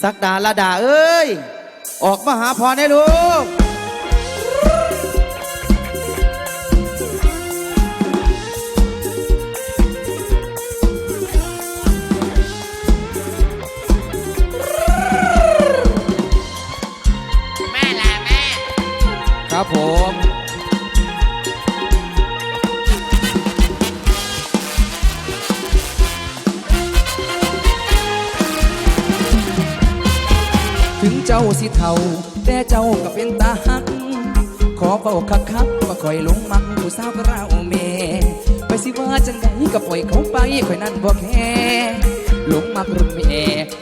สักดาละดาเอ้ย ออกมาหาพรให้ลูกแม่ล่ะแม่ครับผม ถึงเจ้าสิเท่า แต่เจ้าก็เป็นตาหัก ขอเฝ้าคักคักๆว่าคอยลงมักผู้สาวก็เราเมไปสิว่าจังใดก็ปล่อยเขาไปคอยนั่นบ่แค่ลงมักรุ่นเม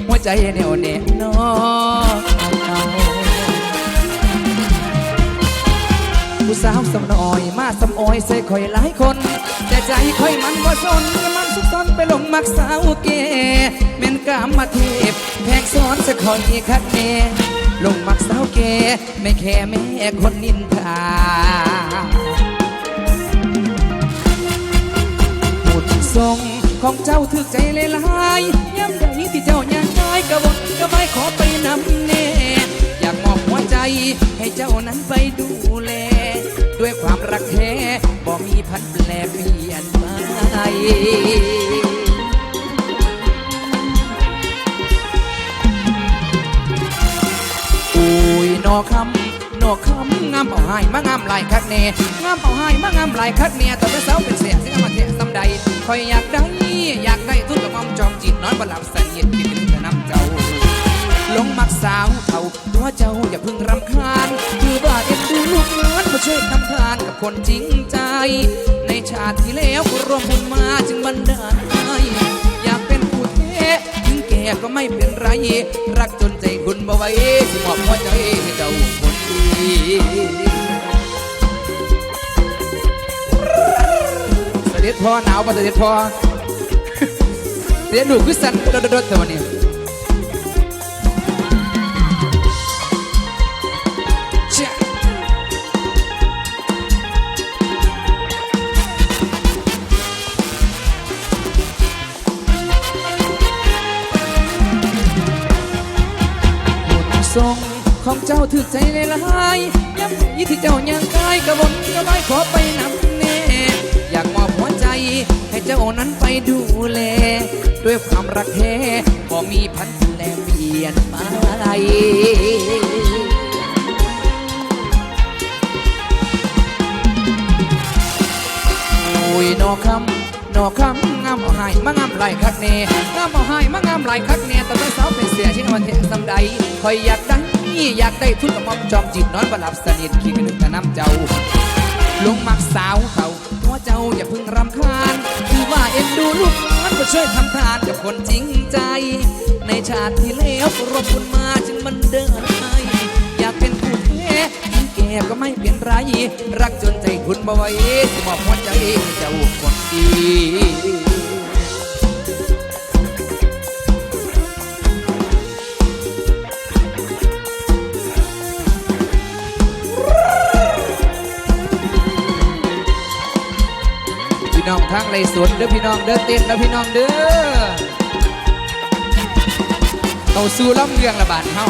หัวใจแนวแน่นอเอาผู้สาวสำน้อยมาสำอ้อยใส่คอยหลายคน แต่ใจคอยมันบ่สนมันสุกซนไปลงมักสาวเกเม่นกามมาเทพแพ สะคอยคัดเนลงมักสาวเกไม่แค่แม่คนนินทาพูดทรงของเจ้าถึกใจเลยลายย้ำใดที่เจ้าอยากได้กระวนก็ไม่ขอไปนำเน่อยากมอบหัวใจให้เจ้านั้นไปดูแล ด้วยความรักแท้บ่มีพันแปลเปลี่ยนไป อคำนอคำงามเอาหายมางามหลายคักแน่งามเอาหายมางามหลายคักแน่แต่เป็นสาวเป็นเสียสิงมาเทะซ้ำใดคอยอยากได้อยากได้ทุนกับมอมจอมจิตนอนบ่หลับสนิทคิดถึงแต่น้ำเจ้าลงมักสาวเท่าตัวเจ้าอย่าพึ่งรำคาญคือว่าเอ็นดูลูกน้อนมาช่วยทำทานกับคนจริงใจ ในชาติที่แล้วก็ร่วมบุญมาจึงบันดาลให้อยาก ถึงแก่ก็ไม่เป็นไร รักจนใจคุณบ่ไหว้สิมอบหัวใจให้เจ้าคนดีเสด็จพ่อหนาวป่ะเสด็จพ่อเสด็จลูกคือสั่นโดดๆแต่วันนี้ ทรงของเจ้าถือใจในลายย้ำยี่ที่เจ้ายังกายกระวนกระวายขอไปนำเน่อยากมอบหัวใจให้เจ้านั้นไปดูแล ด้วยความรักแท้พอมีพันแลเปลี่ยนไปโอ้ยนอคำ นอคำงามเอาใหายมางามไหลคักเน่งามเอาใหายมางามไหลคักเน่แต่เป็นสาวเป็นเสียชิงวันเทสำใดคอยอยากได้อยากได้ทุนกับมอมจอมจิตนอนบหลับสนิทขี้กระนึกแต่น้ำเจ้าลงมักสาวเขาหัวเจ้าอย่าพึ่งรำคาญคือว่าเอ็นดูลูกมันก็ช่วยทำทานกับคนจริงใจ ในชาติที่แล้วรบคุณมาจึงมันเดินไป ก่ก็ไม่เป็นไร รักจนใจคุณบ่ไหวสิมอบหัวใจให้เจ้าคนดีพี่น้องทั้งไรสวนเด้อพี่น้องเด้อเต้นเด้อพี่น้องเด้อเอาสู้ล่ำเรืองระบาดเฮา